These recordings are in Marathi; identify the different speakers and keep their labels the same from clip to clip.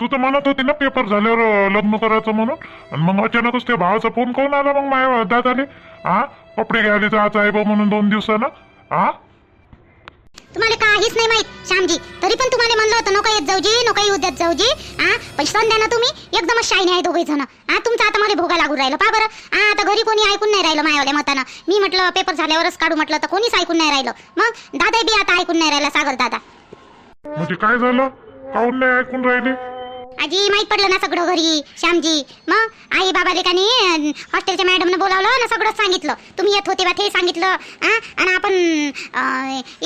Speaker 1: तू तर म्हणत होती ना पेपर झाल्यावर अं, लग्न करायचं म्हणून. आणि मग अचानकच त्या भावाचा फोन कोण आला मग माझ्या दादाले? हा कपडे घ्यायला जायचं आहे बा म्हणून दोन दिवसानं. हा
Speaker 2: तुम्हाला काहीच नाही माहीत श्यामजी. तरी पण तुम्हाला म्हणलं होतं नको येत जाऊजी नको येऊ देत जाऊजी. हा पण सण द्या ना तुम्ही एकदमच शाईने आहे दोघे जण. हा तुमचं आता मला भोगा लागू राहिलं पा बरं. हा आता घरी कोणी ऐकून नाही राहिलं मायावाल्या मतानं. मी म्हटलं पेपर झाल्यावरच काढू म्हटलं तर कोणीच ऐकून नाही राहिलं. मग दादा बी आता ऐकून नाही राहिला सागर दादा.
Speaker 1: म्हणजे काय झालं? काहून नाही ऐकून राहिले?
Speaker 2: आजी माहीत पडलं ना सगळं घरी श्यामजी. मग आई बाबाले का हॉस्टेलच्या मॅडमनं बोलावलं ना सगळं सांगितलं. तुम्ही येत होते बा ते सांगितलं आणि आपण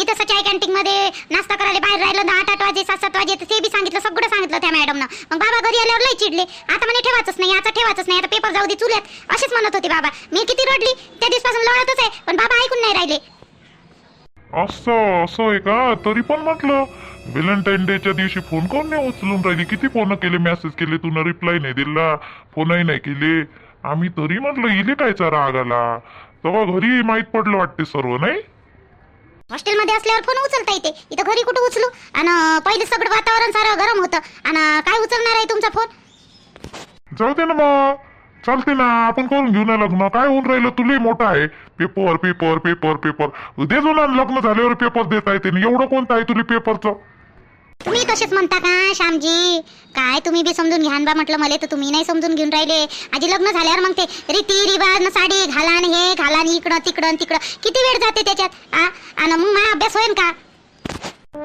Speaker 2: इथं सचाई कॅन्टीनमध्ये नाश्ता करायला बाहेर राहिलं ना आठ आठ वाजे सात सात वाजे तर ते बी सांगितलं सगळं सांगितलं त्या मॅडमनं मग बाबा घरी आल्यावर लय चिडले. आता म्हणे ठेवायचंच नाही आता ठेवायचंच नाही आता पेपर जाऊ दे चुल्यात असेच म्हणत होते बाबा. मी किती रडली त्या दिवसापासून लढतच आहे पण बाबा ऐकून नाही राहिले.
Speaker 1: असं असं आहे का? तरी पण म्हटलं व्हॅलेंटाईन डेच्या दिवशी फोन कोण नाही उचलून राहिली? किती फोन केले मेसेज केले तुला रिप्लाय नाही दिला फोनही नाही केले. आम्ही तरी म्हटलं इले कायचा राग आला तेव्हा घरी माहीत पडलं वाटते सर्व नाही?
Speaker 2: हॉस्टेलमध्ये असल्यावर फोन उचलता येते. इथं घरी कुठं उचलू? आणि पहिले सगळं वातावरण सारं गरम होतं. आणि काय उचलणार आहे तुमचा फोन
Speaker 1: जाऊ दे ना मग. चालते ना आपण करून घेऊ ना लग्न. काय होऊन राहिलं? तुला मोठं आहे. पेपर पेपर पेपर पेपर दे जो ना लग्न झाल्यावर पेपर देता येते. एवढं कोणतं आहे तुला पेपरचं
Speaker 2: तुम्ही तसेच म्हणता का श्यामजी? काय तुम्ही बी समजून घ्या बा म्हटलं मला तर तुम्ही नाही समजून घेऊन राहिले. आजी लग्न झाल्यावर मग ते रीती रिवाज साडी घालान हे घालान इकडं तिकडं तिकडं. किती वेळ जाते त्याच्यात आ? आणि मग माझा अभ्यास होईल का?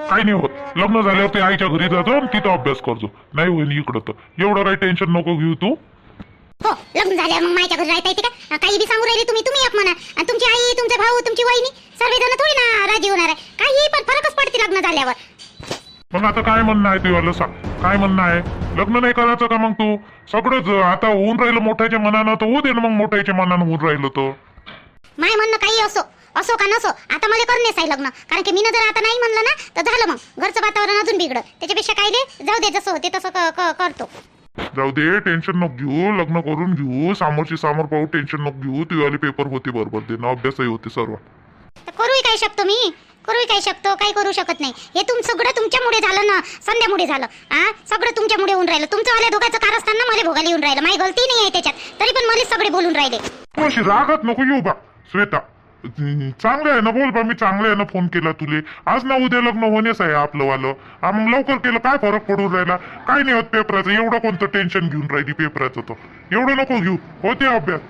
Speaker 1: काही नाही होत. लग्न झाल्यावर ते आईच्या घरी जातो आणि तिथं अभ्यास करतो. नाही होईल इकडं तर. एवढं काही टेन्शन नको घेऊ तू.
Speaker 2: हो लग्न झाल्यावर मग माझ्या घरी राहता येते का? काही बी सांगू राहिले तुम्ही तुम्ही एक म्हणा. आणि तुमची आई तुमचा भाऊ तुमची वहिनी सर्वजण थोडी ना राजी होणार आहे. काही पण फरकच पडते लग्न झाल्यावर.
Speaker 1: मग आता काय म्हणणं आहे तुझ्याला सांग. काय म्हणणं आहे? लग्न नाही करायचं का मग तू? सगळंच आता होऊन राहिलं मोठ्याच्या मनानं तर होऊ दे ना मग मोठ्याच्या मनानं होऊन राहिलं तर.
Speaker 2: माय म्हणणं काही असो असो का नसो आता मला करणेच आहे लग्न. कारण की मी जर आता नाही म्हणलं ना तर झालं मग. घरचं वातावरण अजून बिघडत त्याच्यापेक्षा काय नाही जाऊ दे जसं होते तसं करतो.
Speaker 1: जाऊ दे टेन्शन नको घेऊ लग्न करून घेऊ समोरची समोर पाहू टेन्शन नको घेऊ तुझ्यावाले पेपर होते बरोबर दे ना अभ्यासही होते सर्व.
Speaker 2: करूही काय शकतो मी? करू काय शकतो काही करू शकत नाही. हे तुम सगळं तुमच्यामुळे झालं ना संध्यामुळे झालं. हा सगळं तुमच्यामुळे होऊन राहिलं. तुमचं वाल्या धोक्याचं कार असताना मला भोगायला येऊन राहिलं. माझी गलती नाही आहे त्याच्यात. तरी पण मला सगळे बोलून राहिले.
Speaker 1: तू अशी रागात नको येऊ बा. श्वेता चांगलं आहे ना बोल बा. मी चांगलं आहे ना फोन केला तुले. आज ना उद्या लग्न होण्यास आहे आपलं वालं हा मग लवकर केलं काय फरक पडून राहिला? काय नाही होत पेपराचं. एवढं कोणतं टेन्शन घेऊन राहिली पेपराचं तो एवढं नको घेऊ. होते अभ्यास.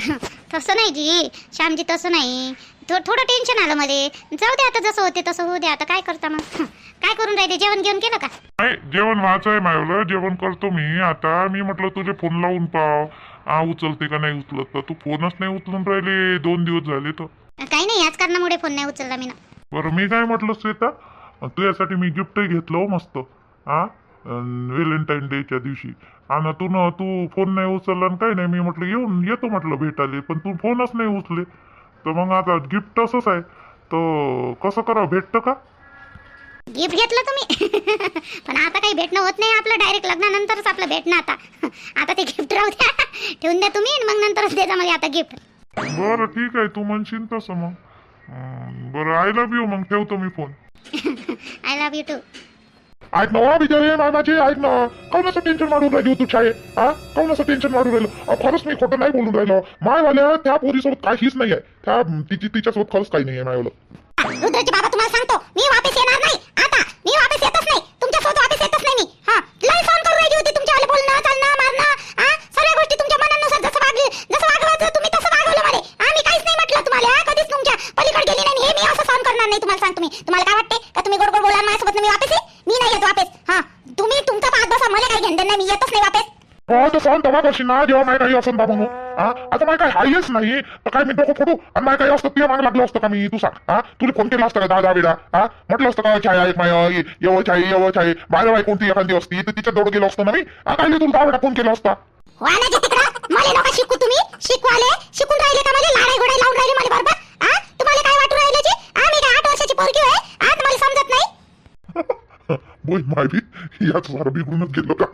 Speaker 2: तसं नाही जी. श्यामजी तसं नाही. थो थोडं टेन्शन आलं मध्ये जाऊ दे आता जसं होते तसं होऊ दे. आता काय करता मग? काय करून राहिले? जेवण घेऊन केलं का?
Speaker 1: नाही जेवण व्हायचं आहे मायवलं. जेवण करतो मी. आता मी म्हटलं तुझे फोन लावून पाव हा उचलते का नाही उचलत तर? तू फोनच नाही उचलून राहिले. दोन दिवस झाले तर.
Speaker 2: काही नाही याच कारणामुळे फोन नाही उचलला मी ना.
Speaker 1: बरं मी काय म्हटलं श्वेता? तुझ्यासाठी मी गिफ्टही घेतलं हो मस्त. हा व्हॅलेंटाईन डेच्या दिवशी. आणि तू न तू फोन नाही उचलला आणि काही नाही. मी म्हटलं येऊन येतो म्हटलं भेटायला. पण तू फोनच नाही उचले तर मग आता गिफ्ट असंच आहे. तर कसं करा भेटतं का?
Speaker 2: गिफ्ट घेतलं तुम्ही? पण आता काही भेटणं होत नाही आपलं. डायरेक्ट लग्नानंतरच आपलं भेटणं आता. आता ते गिफ्ट राहू द्या. ठेवून द्या तुम्ही मग नंतरच द्यायचा मला आता गिफ्ट
Speaker 1: बरं ठीक आहे. तू म्हणशील तसं मग. बरं आय लव्ह यू मग ठेवतो मी phone
Speaker 2: I love you too
Speaker 1: ऐक ना बिचारे माय माझे ऐक ना. काऊन असं टेन्शन मारून राहिली हो तू छाये हा? काऊन असं टेन्शन मारून राहिलं? खरंच मी खोटं नाही बोलून राहिलो. मायवाल्या त्या पोरीसोबत काहीच नाही आहे त्या तिची तिच्यासोबत खरंच काही नाही आहे मायवालं
Speaker 2: रुद्रची बाबा तुम्हाला सांगतो मी वापस येणार नाही. आता मी वापस येतच नाही. तुमच्यासोबत वापस येतच नाही मी. हा लय फोन करून राहिली होती तुमच्या बोलणं चालणं मारणं. हा? सर्व गोष्टी तुमच्या मनानुसार जसं वागली जसं वागवायचं तुम्ही तसं वागवलं मला हा मी काहीच नाही म्हटलं तुम्हाला. कधीच तुमच्या पलीकडे गेली नाही हे मी असं सहन करणार नाही तुम्हाला सांगतो मी. तुम्हाला काय वाटते? का तुम्ही गोड गोड बोला माझ्यासोबत मी वापस ये मी नाही येत वापस हा तुम्ही तुमचा पाहत बसा मला काही घेणं नाही मी येतच नाही वापस
Speaker 1: हो तर फोन तेव्हा करशील ना जेव्हा माय काही असं बाबा हा आता माय काय हायच नाही तर काय मी डोकं फोडू आणि माय काही असतं तुझ्या मागे लागलं असतं का मी तू सांग हा तुला फोन केला असतं का दहा दहा वेळा हा म्हटलं असतं का छाया एक माय येव छाई येव छाई बाहेर बाई कोणती एखादी असती तर तिच्या जवळ गेलो असतो ना मी काय तुला दहा वेळा फोन केला असता
Speaker 2: मला नका शिकू तुम्ही शिकवाले शिकून राहिले का मला लाडाई गोडाई लावून राहिले मला बरोबर हा तुम्हाला काय वाटू राहिलं जी हा मी काय आठ वर्षाची पोरगी आहे समजत नाही
Speaker 1: बोय माय बी याच सारं बिघडूनच गेलो का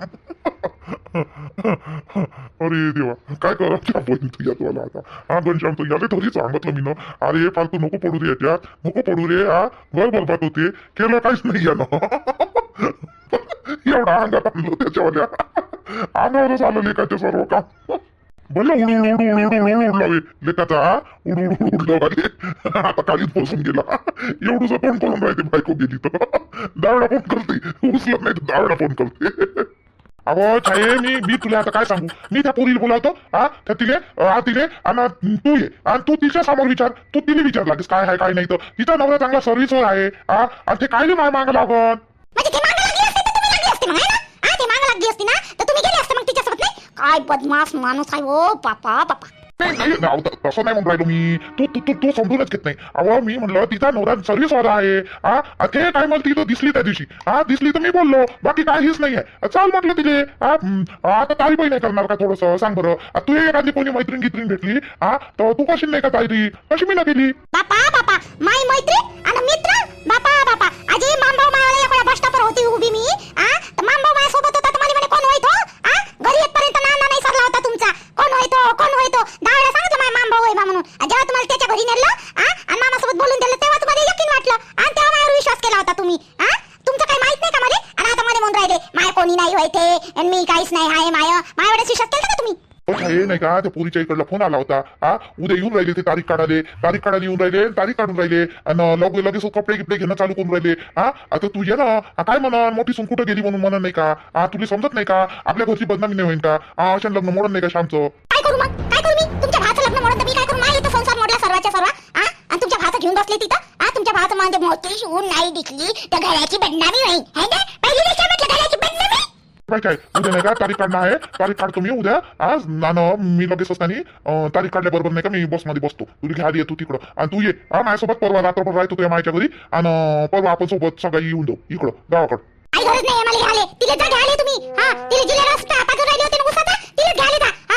Speaker 1: अरे देवा काय करा? बहिणी बोईन तू यात वाला आता. हा घनश्याम तू याला थोडी सांगितलं मी ना. अरे फालतू नको पडू रे याच्यात नको पडू रे हा. घर बरबाद होते. केलं काहीच नाही यानं.
Speaker 3: एवढा अंगात आणलं त्याच्यावाल्या. अंगावरच आलं लेखाचे सर्व काम. बोल उडू उडू उडू उडू उडू उडला लेकाचा उडू उडू उडला बाई आता खालीच बसून गेला. एवढंच फोन करून राहते बायको गेली तर. दावडा फोन करते. उचलत नाही तर दावडा फोन करते. अहो छाये मी मी तुला आता काय सांगू? मी त्या पोरीला बोलावतो हा? त्या तिले हा तिले आणि तू ये. आणि तू तिच्या समोर विचार. तू तिने विचार लागेस काय आहे काय नाही तर. तिचा नवरा चांगला सर्व्हिस आहे हा? आणि ते काय माय माग लागत
Speaker 2: असते ना? तर काय बदमाश माणूस आहे ओ पापा पापा.
Speaker 3: नाही नाही नाही, अहो, त- तसं नाही म्हणून राहिलो मी तू तू तू तू समजूनच घेत नाही. अहो मी म्हणलं तिचा नवरा सर्व्हिस वाला आहे. हा आ, ते काय मला तिथं दिसली त्या दिवशी. हा दिसली तर मी बोललो. बाकी काहीच नाही आहे चाल म्हटलं तिथे हा हम्म, आता तारीफही नाही करणार का थोडस? सांग बरं. आ, तू एखादी कोणी मैत्रीण गित्रीण भेटली? हा तर तू कशी नाही का तारी कशी मी ना केली
Speaker 2: बापा बापा माई मैत्रीण आणि मित्र? बापा बापा. आजी मांबाव मायाला एका बस स्टॉपवर होती उभी मी. आ तर मांबाव माया होता कोण होय तो? कोण होय तो? दहा सांगितलं माझ्या मांबाव होय बा म्हणून. आणि जेव्हा तुम्हाला त्याच्या घरी नेलं आणि मामासोबत बोलून दिलं तेव्हा तुम्हाला यकीन वाटलं. आणि तेव्हा माझ्यावर विश्वास केला होता तुम्ही. तुमचं काही माहीत नाही का मला? आणि आता मला म्हणून राहिले माय कोणी नाही होय ते आणि मी काहीच नाही हाय माय माझ्यावरच विश्वास केला का तुम्ही?
Speaker 3: हो हे नाही का? त्या पोरीच्या इकडला फोन आला होता. हा उद्या येऊन राहिले ते तारीख काढाले तारीख काढायला येऊन राहिले तारीख काढून राहिले. आणि लगे लगेच हो कपडे गिपडे घेणं चालू करून राहिले. हा आता तू ये ना. काय म्हणा मोठी सून कुठं गेली म्हणून म्हणा नाही का? हा तुला समजत नाही का? आपल्या घरची बदनामी नाही होईल का? हा अशा लग्न मोडत नाही का शामचं
Speaker 2: काय करू मग? काय करू मी? तुमच्या भावाचं लग्न म्हणून मी काय करू? नाही इथं संसार मोडला सर्वाच्या सर्व. आ? आणि तुमच्या भावाचं घेऊन बसले तिथं? आ तुमच्या भावाचं म्हणजे मोठी शिवून नाही दिसली तर घराची बदनामी होईल. है ना? पहिली म्हटलं घराची बदनामी?
Speaker 3: काय काय? उद्या नाही का तारीख काढणं आहे? तारीख काढतो मी उद्या. आज नानं मी लगेच असताना तारीख काढल्याबरोबर नाही का मी बसमध्ये बसतो. तुला घ्यायला येतो तिकडं. आणि तू ये. हा माझ्यासोबत परवा रात्रभर राहतो तुझ्या मायच्या घरी. आणि परवा आपण सोबत सगळं येऊन जाऊ. इकडं गावाकडं.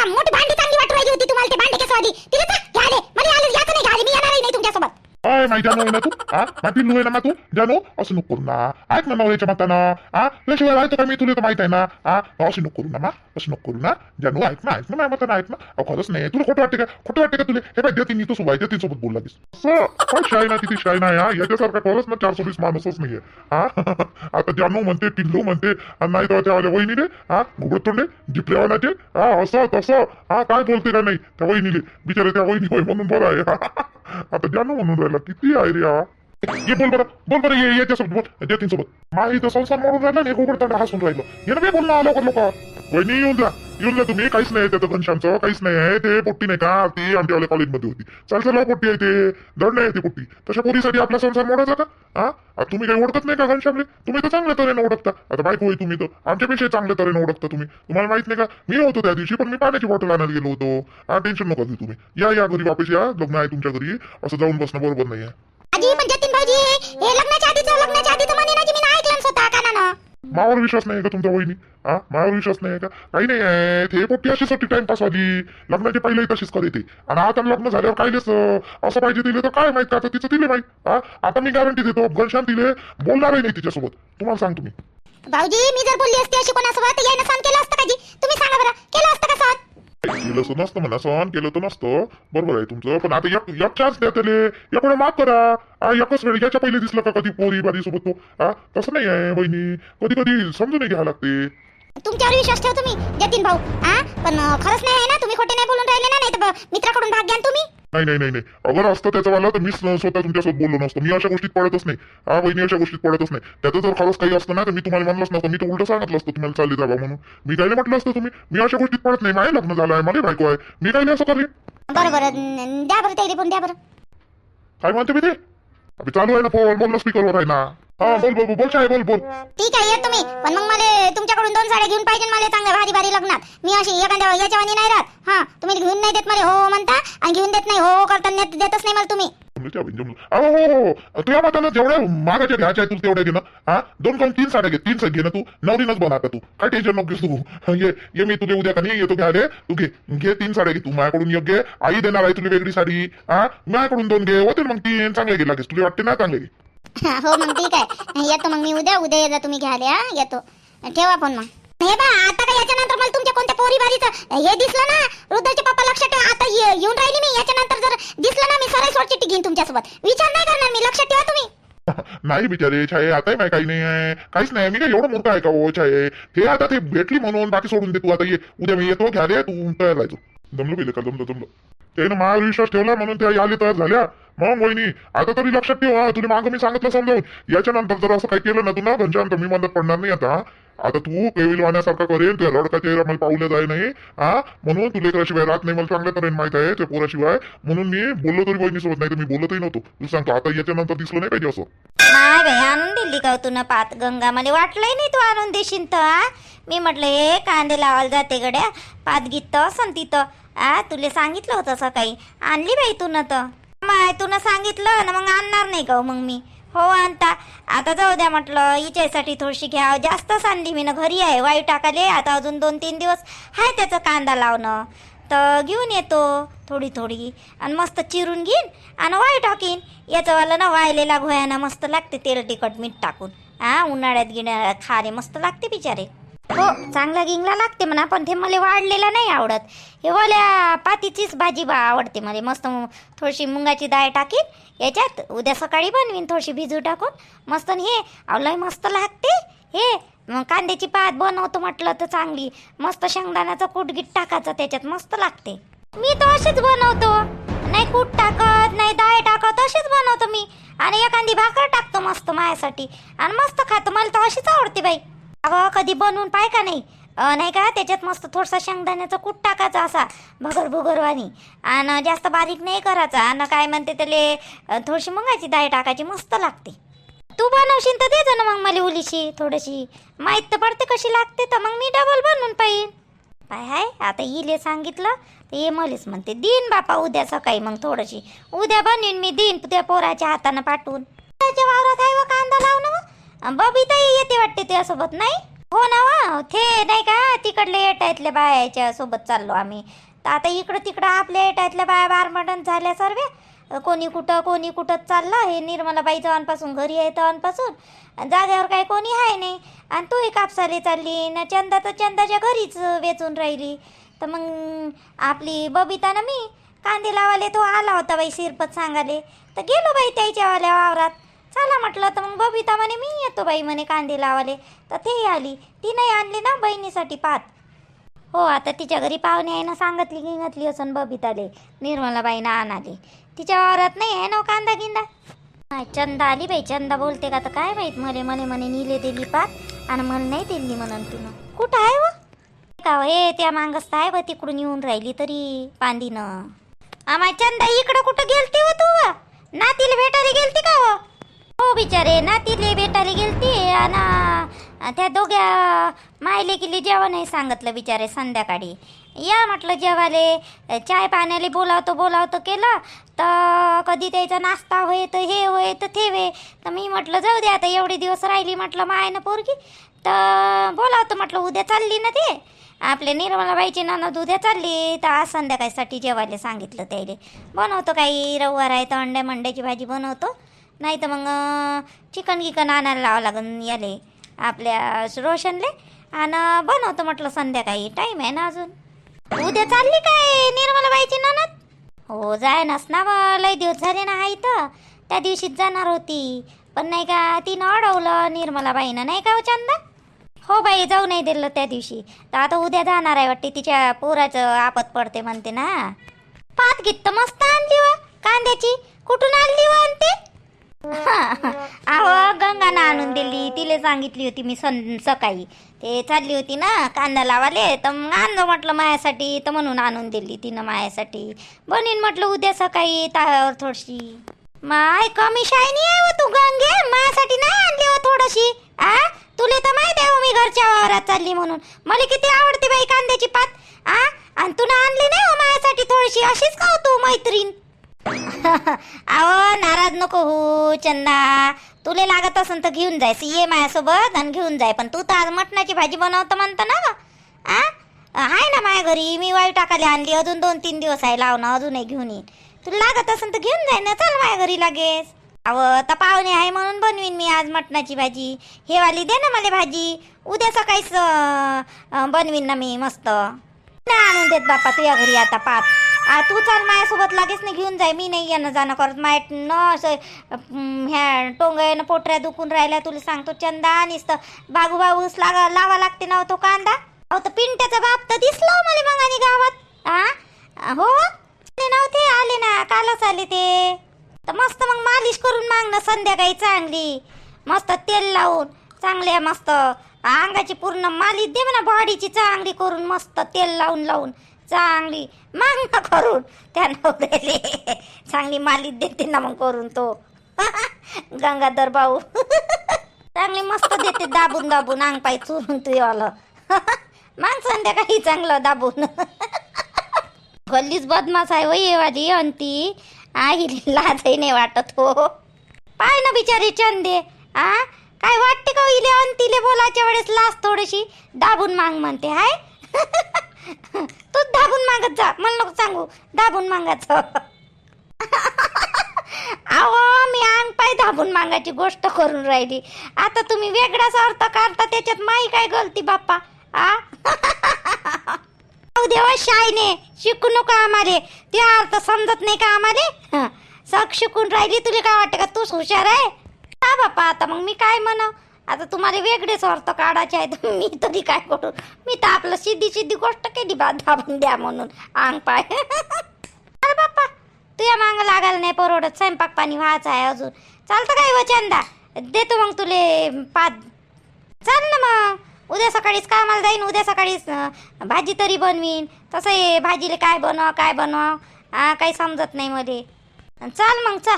Speaker 2: मोठी भांडी चांगली वाटू राहिली होती तुम्हाला ते भांडे केसवादी तिला जा घ्याले मला आले याचं नाही घ्याले मी येणार नाही तुमच्यासोबत.
Speaker 3: अय माही जानू आहे ना तू? हा माय पिल्लू आहे ना मा तू जानू असं नको करू ना. ऐक ना नवऱ्याच्या मातानं. हा त्याशिवाय राहतो का मी? तुला तर माहीत आहे ना. हा असं नको करू ना मा. असं नको करू ना. जानू ऐक ना ऐक ना माझ्या मातानं ऐक ना. अहो, खरंच नाही. तुला खोटं वाटते का? खोटं वाटते का तुला? हे पाहिजे ती तू सुबाय ती सोबत बोल लागेस असं? काय ना तिथे शाय नाही हा? याच्यासारखा खरंच ना चार वीस माणूसच नाहीये. हा आता जानू म्हणते पिल्लू म्हणते आणि नाही तर त्या वहिनीले हा घुगड तोंडे जिपल्यावानाचे हा असं तसं. हा काय बोलते का नाही त्या वहिनीले? बिचारे त्या वहिनी होय म्हणून बरं आहे. आता जानू म्हणून राहिला किती आहे रे हा. ये बोल बरं बोल बरं ये याच्यासोबत बोल. जतीन सोबत माही इथं संसार मोडून राहिला नाही उघडताना हसून राहिलो. ये ना मी बोल लोक लवकर लोक वहिनी येऊन जा. येऊन जा तुम्ही काहीच नाही त्याचं घनश्यामचं काहीच नाही आहे. ते पोट्टी नाही का? ती आमच्यावाल्या कॉलेजमध्ये होती. चाल चला पोट्टी आहे ते. धड नाही ती पोट्टी. तशा पोरीसाठी आपला संसार मोडायचा का? हा? तुम्ही काही ओळखत नाही का घनश्यामले? तुम्ही तर चांगल्या तऱ्हेने ओळखता. आता बायको होई तुम्ही तर. आमच्यापेक्षा चांगल्या तऱ्हेने ओळखता तुम्ही. तुम्हाला माहीत नाही का? मी होतो त्या दिवशी पण मी पाण्याची बॉटल आणायला गेलो होतो. हा टेन्शन नका घेऊ तुम्ही. या या घरी वापस या. लग्न आहे तुमच्या घरी. असं जाऊन बसणं बरोबर नाही आहे
Speaker 2: आजी पण जतीन भाऊजी हे लग्नाच्या लग्नाच्या म्हणे ना जी मी ऐकलं स्वतः.
Speaker 3: मावर विश्वास नाही का तुमच्या वहिनी हा मावर विश्वास नाही का काही नाही आहे ते पोट्टी अशीच होती टाइमपास वाली लग्नाची पहिलेही तशीच करते आणि आता लग्न झाल्यावर कायलेच असं पाहिजे दिले तर काय माहीत का तिचं तिले माहीत हा आता मी गॅरंटी देतो घनश्याम तिले बोलणारही नाही तिच्यासोबत तुम्हाला सांगतो मी
Speaker 2: भाऊजी मी जर बोलली असती अशी कोणासोबत केलं असतं का जी तुम्ही सांगा बरं केलं असतं का साथ
Speaker 3: केलं असं नसतं म्हणा सहन केलं तर नसतं. बरोबर आहे तुमचं. पण आता एक एक चान्स द्या त्याले. याकडे माफ करा. एकच वेळ याच्या पहिले दिसलं का कधी पोरी बारी सोबत तो? हा तसं नाही आहे बहिणी. कधी कधी समजून घ्यावं लागते.
Speaker 2: तुमच्यावर विश्वास ठेवतो मी जतीन भाऊ. हा पण खरंच नाही आहे ना? तुम्ही खोटे नाही बोलून राहिले ना? नाही तर मित्राकडून भाग घ्या तुम्ही
Speaker 3: नाही नाही नाही नाही. अगर असतं त्याचं वाला तर मी स्वतः तुमच्यासोबत बोललो नसतो. मी अशा गोष्टीत पडतच नाही. हा बहिणी अशा गोष्टीत पडतच नाही. त्याचं जर खरंच काही असतं ना तर मी तुम्हाला म्हणलंच नसतं मी तर उलट सांगितलं असतं तुम्हाला चालले जावा म्हणून. मी काही म्हटलं असतं तुम्ही? मी अशा गोष्टीत पडत नाही. माझे लग्न झालं आहे मला बायको आहे. मी काही असं करेन?
Speaker 2: बरं बरं न- द्या बरं ते रिपोर्ट द्या बरं.
Speaker 3: काय म्हणते मी ते चालू आहे ना फोन बोल स्पीकरवर आहे ना. हा बोल बोल बोल काय बोल बोल.
Speaker 2: ठीक आहे येत तुम्ही पण मग मला तुमच्याकडून दोन साड्या घेऊन पाहिजे मला चांगल्या भारी भारी लग्नात. मी अशी एखाद्या याच्यावानी नाही राहत. हा तुम्ही घेऊन नाही देत मला हो म्हणता. आणि घेऊन देत नाही हो करताना देतच नाही मला तुम्ही.
Speaker 3: जमलं त्या जमलं अहो हो हो तुझ्या मतानं जेवढ्या मागाच्या घ्यायच्या आहे तुला तेवढ्या घे ना. हा? दोन दोन तीन साड्या घे तीन साड्या घे ना तू. नवरीनच बन आता तू. काय टेन्शन नको घेऊ तू. ये ये मी तुझे उद्या का नाही येतो घ्यायला? तू घे. घे तीन साड्या घे तू. माझ्याकडून एक घे. आई देणार आहे तुला वेगळी साडी. हा? माझ्याकडून दोन घे. होते ना मग तीन. चांगले घे लागेल तुला वाटते ना चांगले घे.
Speaker 2: हो मग ठीक आहे. येतो मग मी उद्या उद्या येजा तुम्ही घ्यायला येतो. ठेवा फोन मग. हे बा आता काय याच्यानंतर मला तुमच्या कोणत्या पोरी बारीचं हे दिसलं ना? रुद्रचे पप्पा लक्षात ठेवा. आता ये- येऊन राहिली मी. याच्यानंतर जर दिसलं ना मी सरळ सोड घेईन तुमच्यासोबत. विचार नाही करणार मी. लक्षात ठेवा तुम्ही.
Speaker 3: नाही बिचारे छाये आता माय काही नाही आहे. काहीच नाही. मी काय एवढं मोठं आहे का हो छाये? हे आता ते भेटली म्हणून बाकी सोडून दे तू. आता ये. उद्या मी येतो घ्या दे तू. तयार जायचो दमलं पहिले का? दमलं दमलं. त्यानं माझ्यावर विश्वास ठेवला म्हणून त्या आले तयार झाल्या. मग वहिनी आता तरी लक्षात ठेव हा. तुला मागं मी सांगितलं समजावून. याच्यानंतर जर असं काही केलं ना तू ना घरच्यानंतर मी मदत पडणार नाही आता आता तू कैविल वाहण्यासारखा करेल तुझ्या लडका चेहरा मला पावलं जाय नाही. हा म्हणून तू लेकराशिवाय राहत नाही मला चांगल्या तऱ्हेने माहीत आहे त्या पोराशिवाय. म्हणून मी बोललो तरी बहिणीसोबत नाही तर मी बोलतही नव्हतो. तू सांगतो आता याच्यानंतर दिसलो नाही पाहिजे असं.
Speaker 4: नाही बाई आणून दिली का तू न पात गंगा? मला वाटलंय नाही तू आणून देशील तर आ? मी म्हटलं हे कांदे लावायला जाते गड्या पात गीत असं तिथं. आ तुले सांगितलं होतं सकाळी. आणली बाई तू न तर. माय तू सांगितलं ना मग आणणार नाही का हो मग मी? हो आणता आता जाऊ द्या म्हटलं हिच्यासाठी थोडीशी घ्या. जास्त आणली मी ना घरी आहे. वाई टाकाले. आता अजून दोन तीन दिवस आहे त्याचं कांदा लावणं. तर घेऊन येतो थोडी थोडी. आणि मस्त चिरून घेईन आणि वाय टाकीन. याचंवालं ना वाळलेला घोयाना मस्त लागते. तेल तिखट मीठ टाकून. हा उन्हाळ्यात गिण्या खारे मस्त लागते बिचारे. हो चांगला गिंगला लागते म्हणा पण ते मला वाढलेला नाही आवडत. हे ओल्या पातीचीच भाजी बा आवडते मला. मस्त थोडीशी मुंगाची डाळ टाकीन याच्यात उद्या सकाळी बनवीन थोडीशी भिजू टाकून. मस्त आणि हे अवलय मस्त लागते. हे मग कांद्याची पात बनवतो म्हटलं तर चांगली. मस्त शेंगदाण्याचं कुटगीट टाकायचं त्याच्यात मस्त लागते. मी तर अशीच बनवतो. नाही कूट टाकत नाही डाळ टाकत अशीच बनवतो मी. आणि एखादी भाकर टाकतो मस्त माझ्यासाठी. आणि मस्त खातो मला तर अशीच आवडते बाई. अगं कधी बनवून पाय का नाही? नाही का त्याच्यात मस्त थोडसा शेंगदाण्याचा कूट टाकायचा असा भगर भुगरवानी आणि जास्त बारीक नाही करायचा आणि काय म्हणते त्याले थोडीशी मगायची डाळ टाकायची मस्त लागते. तू बनवशील तर दे ना मग मला उलीशी थोडीशी. माहीत तर पडते कशी लागते तर मग मी डबल बनवून पाहिन. काय हाय आता इले सांगितलं तर ये मलेच म्हणते देईन बापा उद्या सकाळी मग थोडीशी. उद्या बनवीन मी देईन त्या पोराच्या हातानं पाठवून. त्याच्या वावरात आहे व कांदा लावणं बबिताई येते वाटते त्यासोबत नाही? हो ना हो, वा ते नाही का? तिकडल्या येटायतल्या बायाच्या सोबत चाललो आम्ही. तर आता इकडं तिकडं आपल्या येटायतल्या बाया बारमटन झाल्या सर्व. कोणी कुठं कोणी कुठं चाललं हे निर्मलाबाई जवानपासून घरी आहे चव्हाणपासून जाग्यावर काही कोणी आहे नाही. आणि तूही कापसाले चालली ना चंदा तर चंदाच्या घरीच वेचून राहिली. तर मग आपली बबिता ना मी कांदे लावाले तो आला होता बाई शिरपत सांगाले तर गेलो बाई त्याच्यावाल्या वावरात. चला म्हटलं तर मग बबिता म्हणे मी येतो बाई म्हणे कांदे लावाले. तर ते आली. ती नाही आणली ना बहिणीसाठी पात. हो आता तिच्या घरी पाहुणे आहे ना सांगितली गिंगतली असून बबिताले. निर्मलाबाईनं आणाले. तिच्या वावरात नाही आहे ना हो कांदा गिंदा? नाही चंदा आली बाई. चंदा बोलते का तर काय माहीत? मले मले म्हणे निले दिली पात आणि मला नाही दिली म्हणून तिनं. कुठं आहे व? का हो? हे? त्या मांगस्त आहे व तिकडून येऊन राहिली तरी पांदीनं. आम्हा चंदा इकडं कुठं गेलती व तू व? नातीला भेटायला गेलती का व हो बिचारे नातीले भेटायला गेलती आणि त्या दोघ्या मायले गेली जेवणही सांगितलं बिचारे संध्याकाळी. या म्हटलं जेवाले चाय पाण्याला बोलावतो बोलावतो केलं तर कधी त्याचा नाश्ता होय तर हे होय तर ते वे तर मी म्हटलं जाऊ दे आता एवढे दिवस राहिली म्हटलं माय ना पोरगी. तर बोलावतो म्हटलं उद्या चालली ना ते. आपले निर्मलाबाईची ननद उद्या चालली तर आज संध्याकाळसाठी जेवायला सांगितलं त्याले. बनवतो काही रविवार आहे तर अंड्या मंड्याची भाजी बनवतो. नाही तर मग चिकन गिकन आणायला लावा लागन याले आपल्या रोशनले. आणि बनवतो म्हटलं संध्याकाळी. टाईम आहे ना अजून. उद्या चालली काय निर्मलाबाईची ननद? हो जाय नस ना बा, लय दिवस झाले ना आई तर त्या दिवशीच जाणार होती. पण नाही का तिनं अडवलं निर्मलाबाईनं नाही का हो चंदा? हो बाई जाऊ नाही दिलं त्या दिवशी. तर आता उद्या जाणार आहे वाटते तिच्या पोराचं आपत पडते म्हणते ना. पात घेत तर मस्त आणली व कांद्याची. कुठून आणली व आणते अहो गंगाना आणून दिली. तिला सांगितली होती मी सं सकाळी. ते चालली होती ना कांदा लावाले तर मग आणलं म्हटलं मायासाठी. तर म्हणून आणून दिली तिनं मायासाठी. बनीन म्हटलं उद्या सकाळी तावर थोडीशी. माय कमी शायनी आहे हो तू गंगे. माझ्यासाठी नाही आणली हो थोडीशी. आ? तुले तर माहिती आहे हो मी घरच्या वावरात चालली म्हणून. मला किती आवडते बाई कांद्याची पात. आ? आणि तुला आणली नाही हो माझ्यासाठी थोडीशी. अशीच का तू मैत्रीण. अहो नाराज नको हो चंदा. तुले लागत असन तर घेऊन जायस ये माझ्यासोबत आणि घेऊन जाय. पण तू तर आज मटणाची भाजी बनवतं म्हणतं ना गं? आ? आहे ना माझ्या घरी. मी वाई टाकायला आणली. अजून दोन तीन दिवस आहे लावणं. अजूनही घेऊन येईन. तुला लागत असेल तर घेऊन जाय ना. चल माझ्या घरी लागेस अहो तर पाहुणे आहे म्हणून बनवीन मी आज मटणाची भाजी. हे वाली दे ना मला भाजी. उद्या सकाळीच अं, बनवीन ना मी मस्त. नाही आणून देत बापा तुझ्या घरी आता पाच आ, तू चाल माझ्यासोबत लागेच नाही घेऊन जाय. मी नाही येणं जाणं करत. माय न असं ह्या टोंगयानं पोटऱ्या दुखून राहिल्या तुला सांगतो. चंदा नुसतं बागू बागूस लागा लावा लागते ना हो तो कांदा. अहो तर पिंट्याचा बाप तर दिसला हो मला मग आणि गावात. हा हो? ते नव्हते आले ना. कालच आले ते. तर मस्त मग मालिश करून माग ना संध्याकाळी चांगली. मस्त तेल लावून चांगल्या मस्त अंगाची पूर्ण मालिश दे म्हणा बॉडीची चांगली करून मस्त तेल लावून लावून. चांगली मांग ना करून त्या नवऱ्याले चांगली मालिश देते ना मग करून तो. गंगाधर भाऊ. चांगली मस्त देते दाबून दाबून अंग पाय चुरून तू आलं मग संध्याकाळी चांगलं दाबून. गल्लीच बदमाश आहे वय माझी अंती. आई लाजही नाही वाटत हो. पाय ना बिचारी चंदे. आ? काय वाटते का इले अंतीले बोलायच्या वेळेस लाज थोडीशी? दाबून मांग म्हणते हाय. तू दाबून मागत जा. मला नको सांगू. दाबून मागायचं अहो मी अंग पाय दाबून मागायची गोष्ट करून राहिली. आता तुम्ही वेगळाच अर्थ काढता त्याच्यात माही काय गलती बाप्पा? आ? देवा हो, शायने शिकू नको आम्हाले. ते अर्थ समजत नाही का आम्हाले? सग शिकून राहिली तुला काय वाटतं का? तूच हुशार आहे? का बाप्पा आता मग मी काय म्हणाव? आता तुम्हाला वेगळेच अर्थ काढायचे आहेत. मी तरी काय करू? मी तर आपलं सिद्धी सिद्धी गोष्ट केली बा दाबून द्या म्हणून. अंग पाय. अरे बाप्पा तुझ्या मागं लागायला नाही परवडत. स्वयंपाक पाणी व्हायचं आहे अजून. चालतं काय वचंदा देतो मग तुले पाच. चाल ना मग. उद्या सकाळीच कामाला जाईन उद्या सकाळीच भाजी तरी बनवीन. तसं हे काय बनव काय बनव? काही समजत नाही मध्ये चाल मग चाल.